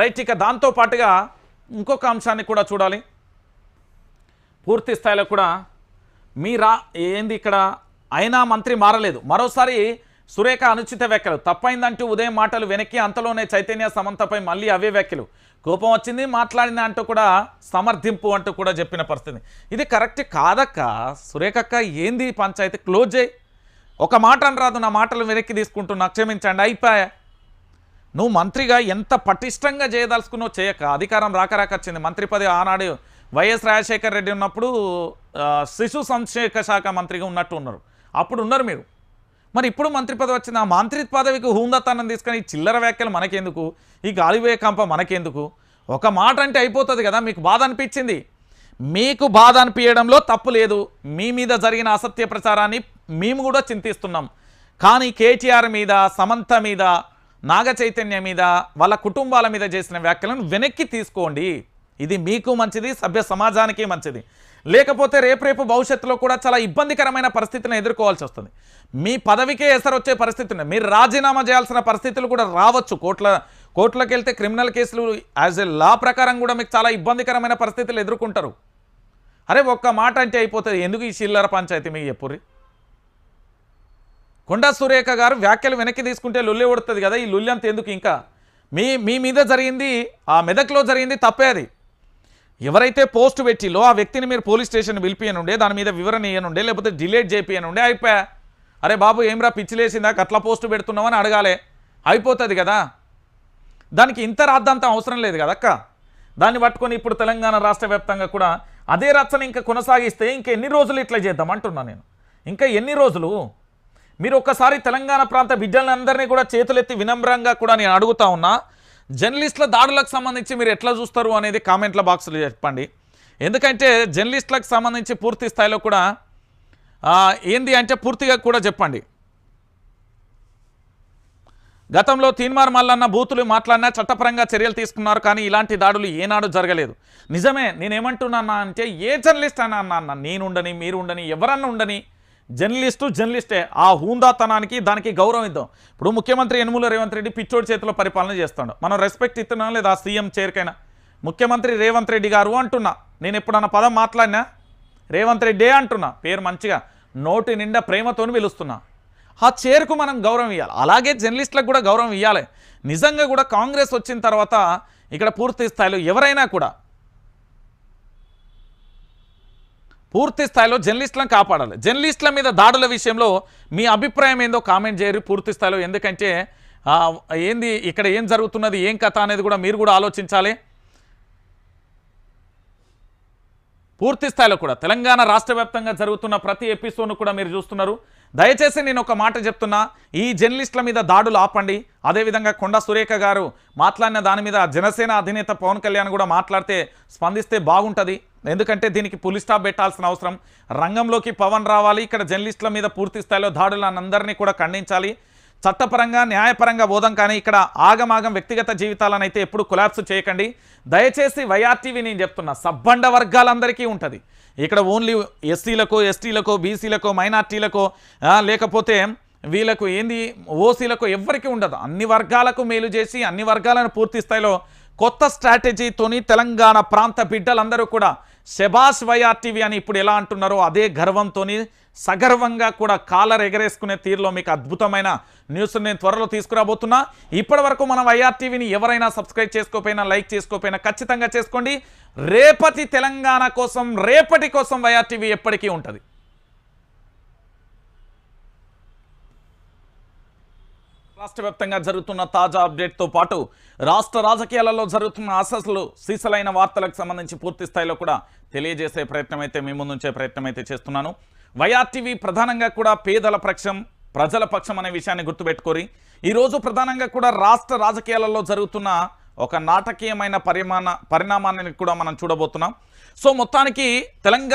Right ఇక దాంతో పాటుగా ఇంకొక అంశాన్ని కూడా చూడాలి. పూర్తి స్థాయిలో కూడా మీ రా ఏంది ఇక్కడ? అయినా మంత్రి మారలేదు. మరోసారి సురేఖ అనుచిత వ్యాఖ్యలు. తప్పైందంటూ ఉదయం మాటలు వెనక్కి అంతలోనే చైతన్య సమంతపై మళ్ళీ అవే వ్యాఖ్యలు. కోపం వచ్చింది మాట్లాడిన అంటూ కూడా సమర్థింపు అంటూ కూడా చెప్పిన పరిస్థితి. ఇది కరెక్ట్ కాదక్క? సురేఖక్క ఏంది పంచాయతీ? క్లోజ్ చేయి. ఒక మాట అనరాదు నా మాటలు వెనక్కి తీసుకుంటున్నా. క్షమించండి అయిపోయా. నువ్వు మంత్రిగా ఎంత పటిష్టంగా చేయదలుచుకున్నావు చేయక. అధికారం రాక రాక వచ్చింది. మంత్రి పదవి ఆనాడు వైఎస్ రాజశేఖర్ రెడ్డి ఉన్నప్పుడు శిశు సంక్షేమ శాఖ మంత్రిగా ఉన్నట్టు ఉన్నారు. అప్పుడు ఉన్నారు మీరు. మరి ఇప్పుడు మంత్రి పదవి వచ్చింది. ఆ మంత్రి పదవికి హూందత్తానం తీసుకొని చిల్లర వ్యాఖ్యలు మనకెందుకు? ఈ గాలివే కంప మనకెందుకు? ఒక మాట అంటే అయిపోతుంది కదా. మీకు బాధ అనిపించింది? మీకు బాధ అనిపించడంలో తప్పు లేదు. మీ మీద జరిగిన అసత్య ప్రచారాన్ని మేము కూడా చింతిస్తున్నాం. కానీ కేటీఆర్ మీద సమంత మీద నాగ చైతన్య మీద వాళ్ళ కుటుంబాల మీద చేసిన వ్యాఖ్యలను వెనక్కి తీసుకోండి. ఇది మీకు మంచిది సభ్య సమాజానికి మంచిది. లేకపోతే రేపు రేపు భవిష్యత్తులో కూడా చాలా ఇబ్బందికరమైన పరిస్థితిని ఎదుర్కోవాల్సి వస్తుంది. మీ పదవికే ఎసరు వచ్చే పరిస్థితి మీరు రాజీనామా చేయాల్సిన పరిస్థితులు కూడా రావచ్చు. కోట్ల కోర్టులకు వెళ్తే క్రిమినల్ కేసులు యాజ్ ఎ లా ప్రకారం కూడా మీకు చాలా ఇబ్బందికరమైన పరిస్థితులు ఎదుర్కొంటారు. అరే ఒక్క మాట అంటే అయిపోతుంది. ఎందుకు ఈ చిల్లర పంచాయతీ మీకు చెప్పుర్రీ? కొండా సురేఖ గారు వ్యాఖ్యలు వెనక్కి తీసుకుంటే లొల్లి కొడుతుంది కదా ఈ లొల్లి అంత ఎందుకు ఇంకా? మీ మీ మీద జరిగింది ఆ మెదక్లో జరిగింది తప్పే అది. ఎవరైతే పోస్ట్ పెట్టిలో ఆ వ్యక్తిని మీరు పోలీస్ స్టేషన్ పిలిపియనుండే దాని మీద వివరణ ఇయ్యనుండే లేకపోతే డిలేట్ చేపియనుండే అయిపోయా? అరే బాబు ఏమ్రా పిచ్చిలేసిందా? అట్లా పోస్ట్ పెడుతున్నామని అడగాలే. అయిపోతుంది కదా? దానికి ఇంత రాద్దాంతం అవసరం లేదు కదా అక్క? దాన్ని పట్టుకొని ఇప్పుడు తెలంగాణ రాష్ట్ర వ్యాప్తంగా కూడా అదే రచ్చని ఇంకా కొనసాగిస్తే ఇంకా ఎన్ని రోజులు ఇట్లా చేద్దాం అంటున్నా నేను. ఇంకా ఎన్ని రోజులు? మీరు ఒక్కసారి తెలంగాణ ప్రాంత బిడ్డలందరినీ కూడా చేతులెత్తి వినమ్రంగా కూడా నేను అడుగుతా ఉన్నా జర్నలిస్టుల దాడులకు సంబంధించి మీరు ఎట్లా చూస్తారు అనేది కామెంట్ల బాక్స్లో చెప్పండి. ఎందుకంటే జర్నలిస్టులకు సంబంధించి పూర్తి స్థాయిలో కూడా ఏంది అంటే పూర్తిగా కూడా చెప్పండి. గతంలో తీన్మార్ మల్లన్న బూతులు మాట్లాడినా చట్టపరంగా చర్యలు తీసుకున్నారు కానీ ఇలాంటి దాడులు ఏనాడు జరగలేదు. నిజమే నేనేమంటున్నానా అంటే ఏ జర్నలిస్ట్ అన్నా అన్న నేనుండని మీరు ఉండని ఎవరన్నా ఉండని జర్నలిస్టు జర్నలిస్టే ఆ హూందాతనానికి దానికి గౌరవం ఇద్దాం. ఇప్పుడు ముఖ్యమంత్రి యనుమూల రేవంత్ రెడ్డి పిచ్చోడి చేతిలో పరిపాలన చేస్తాడు. మనం రెస్పెక్ట్ ఇస్తున్నాం లేదా సీఎం చేరికైనా? ముఖ్యమంత్రి రేవంత్ రెడ్డి గారు అంటున్నా. నేను ఎప్పుడన్నా పదం మాట్లాడినా? రేవంత్ రెడ్డే అంటున్నా. పేరు మంచిగా నోటి నిండా ప్రేమతోని పిలుస్తున్నా. ఆ చేరుకు మనం గౌరవం ఇవ్వాలి అలాగే జర్నలిస్టులకు కూడా గౌరవం ఇవ్వాలి నిజంగా కూడా కాంగ్రెస్ వచ్చిన తర్వాత ఇక్కడ పూర్తి స్థాయిలో ఎవరైనా కూడా పూర్తి స్థాయిలో జర్నలిస్టులను కాపాడాలి. జర్నలిస్టుల మీద దాడుల విషయంలో మీ అభిప్రాయం ఏందో కామెంట్ చేయరు పూర్తి స్థాయిలో. ఎందుకంటే ఏంది ఇక్కడ ఏం జరుగుతున్నది ఏం కథ అనేది కూడా మీరు కూడా ఆలోచించాలి. పూర్తి స్థాయిలో కూడా. తెలంగాణ రాష్ట్ర జరుగుతున్న ప్రతి ఎపిసోడ్ను కూడా మీరు చూస్తున్నారు. దయచేసి నేను ఒక మాట చెప్తున్నా. ఈ జర్నలిస్టుల మీద దాడులు ఆపండి. అదేవిధంగా కొండ సురేఖ గారు మాట్లాడిన దాని మీద జనసేన అధినేత పవన్ కళ్యాణ్ కూడా మాట్లాడితే స్పందిస్తే బాగుంటుంది. ఎందుకంటే దీనికి పులి స్టాప్ పెట్టాల్సిన అవసరం. రంగంలోకి పవన్ రావాలి. ఇక్కడ జర్నలిస్టుల మీద పూర్తి స్థాయిలో దాడులను అందరినీ కూడా ఖండించాలి. చట్టపరంగా న్యాయపరంగా బోధం కానీ ఇక్కడ ఆగమాగం వ్యక్తిగత జీవితాలను అయితే ఎప్పుడు కొలాప్స్ చేయకండి. దయచేసి వైఆర్టీవీ నేను చెప్తున్నా సబ్బండ వర్గాలందరికీ ఉంటుంది. ఇక్కడ ఓన్లీ ఎస్సీలకు ఎస్టీలకు బీసీలకు మైనార్టీలకు లేకపోతే వీళ్ళకు ఏంది ఓసీలకు ఎవ్వరికీ ఉండదు. అన్ని వర్గాలకు మేలు చేసి అన్ని వర్గాలను పూర్తి స్థాయిలో కొత్త స్ట్రాటజీతోని తెలంగాణ ప్రాంత బిడ్డలందరూ కూడా సెబాస్ వైఆర్టీవీ అని ఇప్పుడు ఎలా అంటున్నారో అదే గర్వంతోని సగర్వంగా కూడా కాలర్ ఎగరేసుకునే తీరులో మీకు అద్భుతమైన న్యూస్ నేను త్వరలో తీసుకురాబోతున్నా. ఇప్పటి వరకు మనం వైఆర్టీవీని ఎవరైనా సబ్స్క్రైబ్ చేసుకోపోయినా లైక్ చేసుకోకపోయినా ఖచ్చితంగా చేసుకోండి. రేపటి తెలంగాణ కోసం రేపటి కోసం వైఆర్టీవీ ఎప్పటికీ ఉంటుంది. రాష్ట్ర వ్యాప్తంగా జరుగుతున్న తాజా అప్డేట్తో పాటు రాష్ట్ర రాజకీయాలలో జరుగుతున్న అసలు సీసలైన వార్తలకు సంబంధించి పూర్తి స్థాయిలో కూడా తెలియజేసే ప్రయత్నం అయితే మీ ముందుంచే ప్రయత్నం అయితే చేస్తున్నాను. వైఆర్టీవీ ప్రధానంగా కూడా పేదల పక్షం ప్రజల పక్షం అనే విషయాన్ని గుర్తుపెట్టుకోరి. ఈరోజు ప్రధానంగా కూడా రాష్ట్ర రాజకీయాలలో జరుగుతున్న ఒక నాటకీయమైన పరిమాణ పరిణామాన్ని కూడా మనం చూడబోతున్నాం. సో మొత్తానికి తెలంగాణ